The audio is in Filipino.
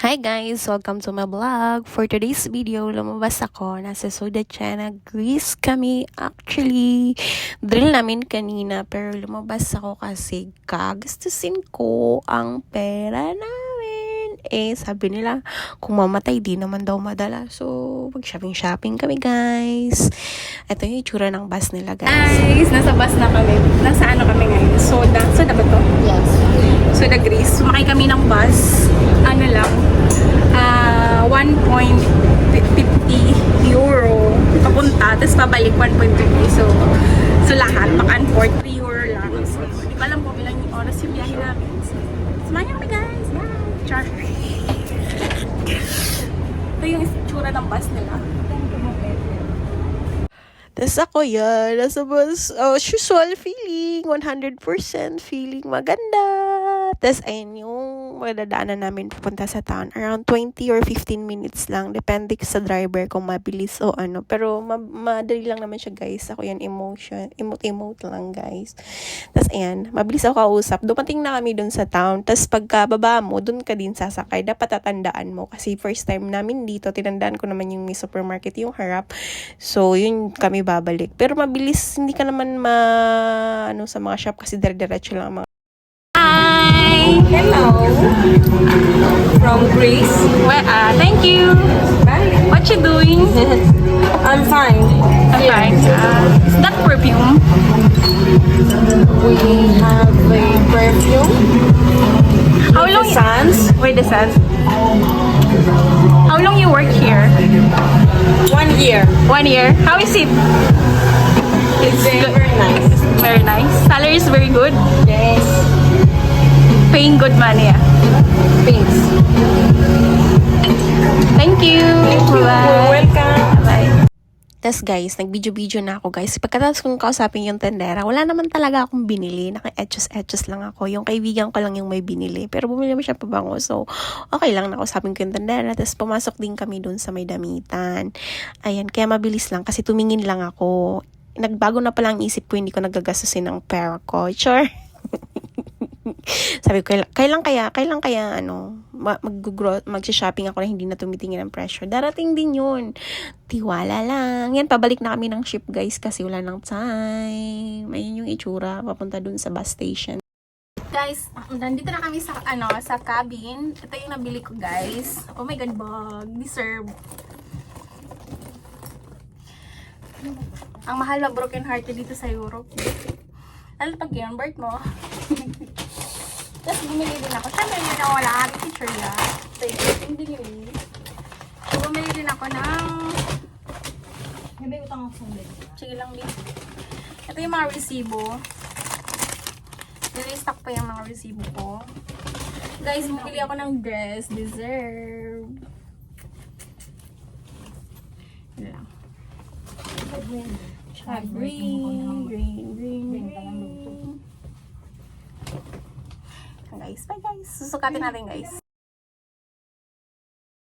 Hi guys! Welcome to my vlog. For today's video, lumabas ako. Nasa Sudachana, Greece kami. Actually, drill namin kanina. Pero lumabas ako kasi kagastusin ko ang pera namin. Eh, sabi nila, kung mamatay, di naman daw madala. So, mag-shopping-shopping kami guys. Ito yung itsura ng bus nila guys. Guys, nasa bus na kami. Nasa ano kami ngayon? Soda. Soda ba to? Sumakay kami ng bus. Ano lang. ah 1.50 euro. Papunta. Tapos pabalik 1.50. So, so lahat. Back and forth. 3 euro lang. So, di ba alam ko bilang yung oras yung biyahe namin. So, niyo kami guys. Bye. Char. Ito yung itsura ng bus nila. Tapos ako yan, nasa bus, oh, usual feeling, 100% feeling maganda. Tapos ayun yung madadaanan namin pupunta sa town. Around 20 or 15 minutes lang. Depende sa driver kung mabilis o ano. Pero ma- madali lang naman siya guys. Ako yan emotion, emote-emote lang guys. Tapos ayan, mabilis ako kausap. Dumating na kami dun sa town. Tapos pagka baba mo, dun ka din sasakay. Dapat tatandaan mo. Kasi first time namin dito, tinandaan ko naman yung may supermarket yung harap. So, yun kami babalik. Pero mabilis, hindi ka naman ma, ano, sa mga shop kasi dire-diretso lang ang mga! Hello! From Greece. Well, uh, thank you. Bye. What you doing? I'm fine. I'm fine. Uh, is that perfume? We have a perfume. How long? The Sans. Wait, the sense. How long you work here? One year. One year. How is it? It's very, very nice. Very nice. Salary is very good. Yes. Paying good money. ah. Thanks. Thank you. You're Bye. welcome. Bye. Tapos guys, nag-video-video na ako guys. Pagkatapos kong kausapin yung tendera, wala naman talaga akong binili. Naka-etchos-etchos lang ako. Yung kaibigan ko lang yung may binili. Pero bumili naman siya pabango. So, okay lang. Nakausapin ko yung tendera. Tapos pumasok din kami dun sa may damitan. Ayan, kaya mabilis lang. Kasi tumingin lang ako. Nagbago na pala ang isip ko. Hindi ko nagagastusin ng pera ko. Sure. Sabi ko, kailan, kaya, kailan kaya, ano, ma- mag-grow, mag-shopping ako na hindi na tumitingin ng pressure. Darating din yun. Tiwala lang. Yan, pabalik na kami ng ship, guys, kasi wala nang time. Ayun yung itsura, papunta dun sa bus station. Guys, nandito na kami sa ano, sa cabin. Ito yung nabili ko, guys. Oh my god, bag. Deserve. Ang mahal na broken hearted dito sa Europe. Lalo pag yun, birth mo. Tapos bumili din ako. Siyempre, hindi na wala kami teacher ya. So, yung binili. So, bumili din ako ng... May utang ako sa Sige lang din. Ito yung mga resibo. Nilistock pa yung mga resibo ko. Guys, bumili ako ng dress. Deserve. Yun lang. Ah, green, green, green, green. Guys, bye guys. Susukatin natin guys.